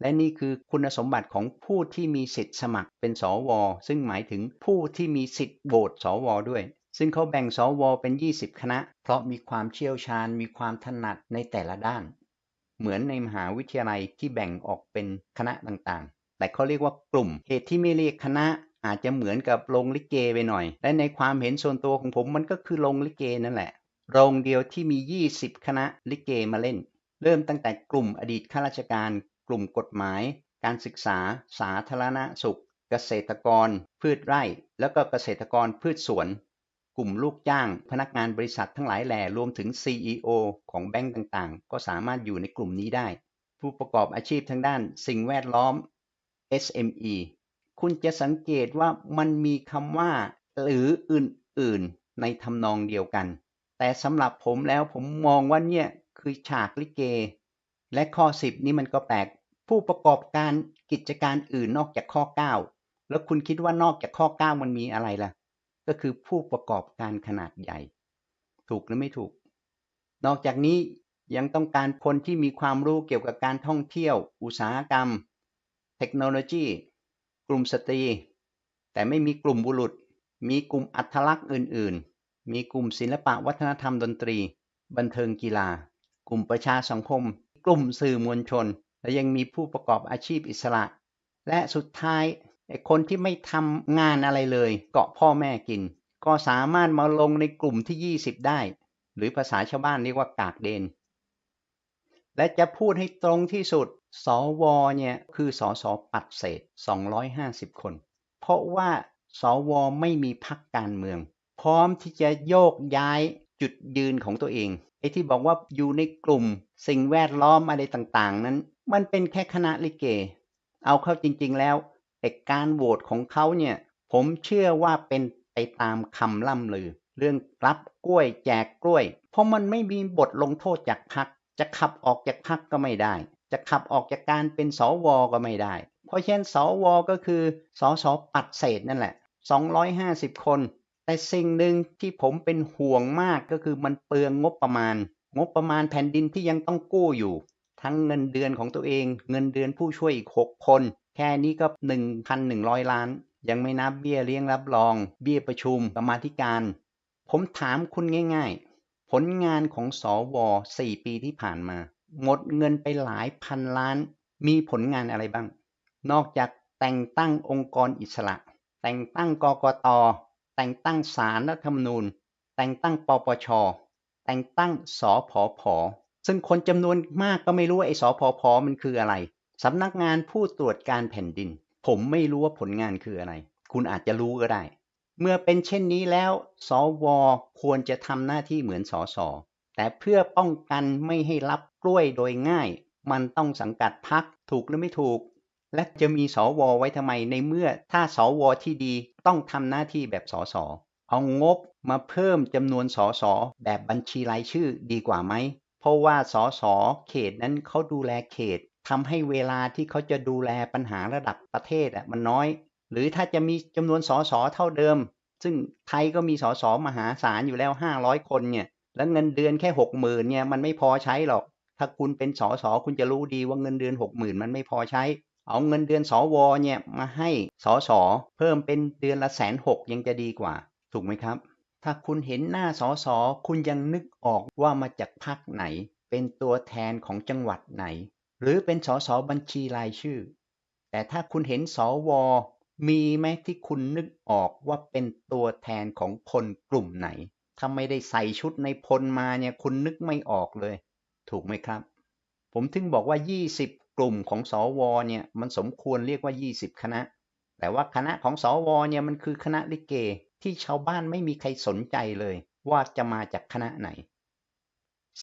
และนี่คือคุณสมบัติของผู้ที่มีสิทธิ์สมัครเป็นสว ซึ่งหมายถึงผู้ที่มีสิทธิ์โหวตสว ด้วย ซึ่งเขาแบ่งสว เป็น 20 คณะ เพราะมีความเชี่ยวชาญมีความถนัดในแต่ละด้าน เหมือนในมหาวิทยาลัยที่แบ่งออกเป็นคณะต่างๆ แต่เขาเรียกว่ากลุ่ม เหตุที่ไม่เรียกคณะอาจจะเหมือนกับโรงลิเกไปหน่อย และในความเห็นส่วนตัวของผมมันก็คือโรงลิเกนั่นแหละ โรงเดียวที่มี 20 คณะลิเกมาเล่น เริ่มตั้งแต่กลุ่มอดีตข้าราชการ กลุ่มกฎหมาย การศึกษา สาธารณสุข เกษตรกร พืชไร่ แล้วก็เกษตรกรพืชสวน กลุ่มลูกจ้าง พนักงานบริษัททั้งหลายแหล่รวมถึง CEO ของแบงก์ต่างๆ ก็สามารถอยู่ในกลุ่มนี้ได้ ผู้ประกอบอาชีพทางด้านสิ่งแวดล้อม SME คุณจะสังเกตว่ามันมีคำว่า หรืออื่นๆ ในทำนองเดียวกัน แต่สำหรับผมแล้วผมมองว่าเนี่ยคือฉากลิเก และข้อ 10 นี้มันก็แปลก ผู้ประกอบการกิจการอื่นนอกจากข้อ 9 แล้วคุณคิดว่านอกจากข้อ 9 มันมีอะไรล่ะ ก็คือผู้ประกอบการขนาดใหญ่ ถูกหรือไม่ถูก นอกจากนี้ยังต้องการคนที่มีความรู้เกี่ยวกับการท่องเที่ยว อุตสาหกรรม เทคโนโลยี กลุ่มสตรี แต่ไม่มีกลุ่มบุรุษ มีกลุ่มอัตลักษณ์อื่น ๆ มีกลุ่มศิลปะวัฒนธรรมดนตรี บันเทิงกีฬา กลุ่มประชาสังคม กลุ่มสื่อมวลชน และยังมีผู้ประกอบอาชีพอิสระ และสุดท้ายคนที่ไม่ทำงานอะไรเลย เกาะพ่อแม่กิน ก็สามารถมาลงในกลุ่มที่ 20 ได้ หรือภาษาชาวบ้านเรียกว่ากากเดน และจะพูดให้ตรงที่สุด สวเนี่ยคือสสปัดเศษ 250 คน เพราะว่าสวไม่มีพักการเมือง พร้อมที่จะโยกย้ายจุดยืนของตัวเอง อ้ที่บอกว่าอยู่ในกลุ่มสิ่งแวดล้อมอะไรต่างๆ นั้น มันเป็นแค่คณะลิเก เอาเข้าจริงๆแล้วไอ้การโหวตของเขาเนี่ย ผมเชื่อว่าเป็นไปตามคำล่ำลือ เรื่องรับกล้วยแจกกล้วย เพราะมันไม่มีบทลงโทษจากพัก จะขับออกจากพักก็ไม่ได้ จะขับออกจากการเป็นสวก็ไม่ได้ เพราะฉะนั้นสวก็คือสสปัดเศษนั่นแหละ 250 คน แต่สิ่งหนึ่งที่ผมเป็นห่วงมากก็คือมันเปลืองงบประมาณ งบประมาณแผ่นดินที่ยังต้องกู้อยู่ ทั้งเงินเดือนของตัวเอง เงินเดือนผู้ช่วยอีก 6 คน แค่นี้ก็ 1,100 ล้าน ยังไม่นับเบี้ยเลี้ยงรับรอง เบี้ยประชุมกรรมาธิการ ผมถามคุณง่าย ๆ ผลงานของสอว4ปีที่ผ่านมา หมดเงินไปหลายพันล้าน มีผลงานอะไรบ้าง นอกจากแต่งตั้งองค์กรอิสระ แต่งตั้งกกต แต่งตั้งศาลรัฐธรรมนูญ แต่งตั้งปปช แต่งตั้งสพพซึ่งคนจำนวนมากก็ไม่รู้ว่าไอ้สพพมันคืออะไรสำนักงานผู้ตรวจการแผ่นดิน ผมไม่รู้ว่าผลงานคืออะไร คุณอาจจะรู้ก็ได้ เมื่อเป็นเช่นนี้แล้วสวควรจะทำหน้าที่เหมือนสสแต่เพื่อป้องกันไม่ให้รับกล้วยโดยง่าย มันต้องสังกัดพักถูกหรือไม่ถูก และจะมีสวไว้ทำไมในเมื่อถ้าสวที่ดีต้องทำหน้าที่แบบสสเอางบมาเพิ่มจำนวนสสแบบบัญชีรายชื่อดีกว่าไหม เพราะว่าสสเขตนั้นเขาดูแลเขตทำให้เวลาที่เขาจะดูแลปัญหาระดับประเทศอะมันน้อย หรือถ้าจะมีจำนวนสสเท่าเดิม ซึ่งไทยก็มีสสมหาศาลอยู่แล้ว 500 คนเนี่ยแล้วเงินเดือนแค่60,000เนี่ยมันไม่พอใช้หรอก ถ้าคุณเป็นสสคุณจะรู้ดีว่าเงินเดือน60,000มันไม่พอใช้ เอาเงินเดือนสวเนี่ยมาให้สสเพิ่มเป็นเดือนละแสนหกยังจะดีกว่า ถูกไหมครับ ถ้าคุณเห็นหน้าสสคุณยังนึกออกว่ามาจากพรรคไหน เป็นตัวแทนของจังหวัดไหน หรือเป็นสสบัญชีรายชื่อ แต่ถ้าคุณเห็นสวมีไหมที่คุณนึกออกว่าเป็นตัวแทนของคนกลุ่มไหน ถ้าไม่ได้ใส่ชุดในพลมาเนี่ยคุณนึกไม่ออกเลย ถูกไหมครับ ผมถึงบอกว่า 20 กลุ่มของสวเนี่ยมันสมควรเรียกว่า 20 คณะ แต่ว่าคณะของสวเนี่ยมันคือคณะลิเกที่ชาวบ้านไม่มีใครสนใจเลย ว่าจะมาจากคณะไหน